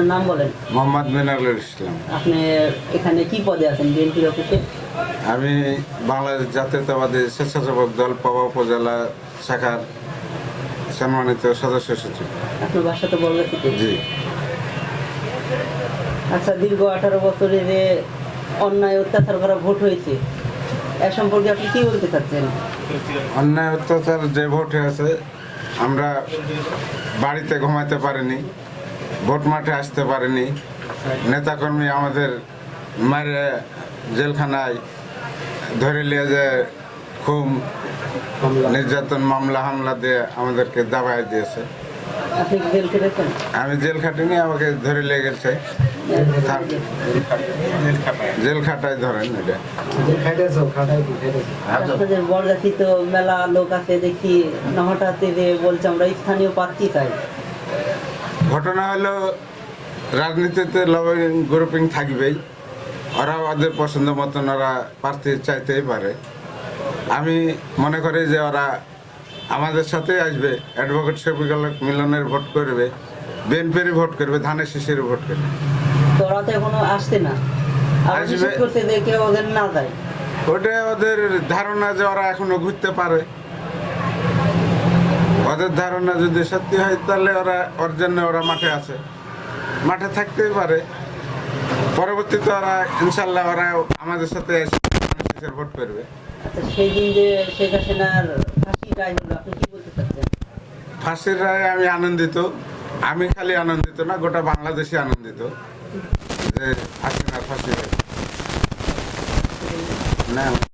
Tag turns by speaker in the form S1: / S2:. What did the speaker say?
S1: আপনার নাম বলেন।
S2: মোহাম্মদ মিনারুল ইসলাম।
S1: আপনি এখানে কি পদে আছেন বিএনপির অফিসে?
S2: আমি বাংলাদেশ জাতীয়তাবাদী স্বেচ্ছাসেবক দল পাবা উপজেলা শাখার সম্মানিত সদস্য সচিব।
S1: আপনার বাসা তো বলগাছিতে
S2: জি।
S1: আচ্ছা দীর্ঘ আঠারো বছরে যে অন্যায় অত্যাচার করা ভোট হয়েছে এ সম্পর্কে আপনি কি বলতে চাচ্ছেন?
S2: অন্যায় অত্যাচার যে ভোট হয়েছে আমরা বাড়িতে ঘুমাইতে পারিনি। ভোট মাঠে আসতে পারিনি। নেতাকর্মী আমাদের মারে জেলখানায় ধরে নিয়ে যে খুব নির্যাতন মামলা হামলা দিয়ে আমাদেরকে দাবায় দিয়েছে। আমি জেল খাটিনি আমাকে ধরে নিয়ে গেছে। জেল খাটায়। ধরেন এটা।
S1: বরগাছি তো মেলা লোক আছে দেখি না হঠাৎ যে বলছে আমরা স্থানীয় প্রার্থী চাই
S2: ঘটনা হলো রাজনীতিতে লবিং গ্রুপিং থাকবেই। ওরা ওদের পছন্দ মতন ওরা প্রার্থী চাইতেই পারে। আমি মনে করি যে ওরা আমাদের সাথে আসবে অ্যাডভোকেট শফিকুল মিলনের ভোট করবে বিএনপির ভোট করবে ধানের শিশির ভোট করবে।
S1: তো ওরা তো এখনও আসছে না।
S2: আসবে।
S1: ওদের না
S2: ওটা ওদের ধারণা যে ওরা এখনও ঘুরতে পারে। ওদের ধারণা যদি সত্যি হয় তাহলে ওরা ওর জন্য ওরা মাঠে আছে। মাঠে থাকতেই পারে। পরবর্তীতে ওরা ইনশাল্লাহ ওরা আমাদের সাথে এসে ভোট করবে
S1: আচ্ছা সেই দিন যে শেখ হাসিনার ফাঁসি রায় হলো আপনি কি বলতে চাচ্ছেন?
S2: ফাঁসির রায়ে আমি আনন্দিত। আমি খালি আনন্দিত না গোটা বাংলাদেশই আনন্দিত যে হাসিনার ফাঁসি হয়েছে। না।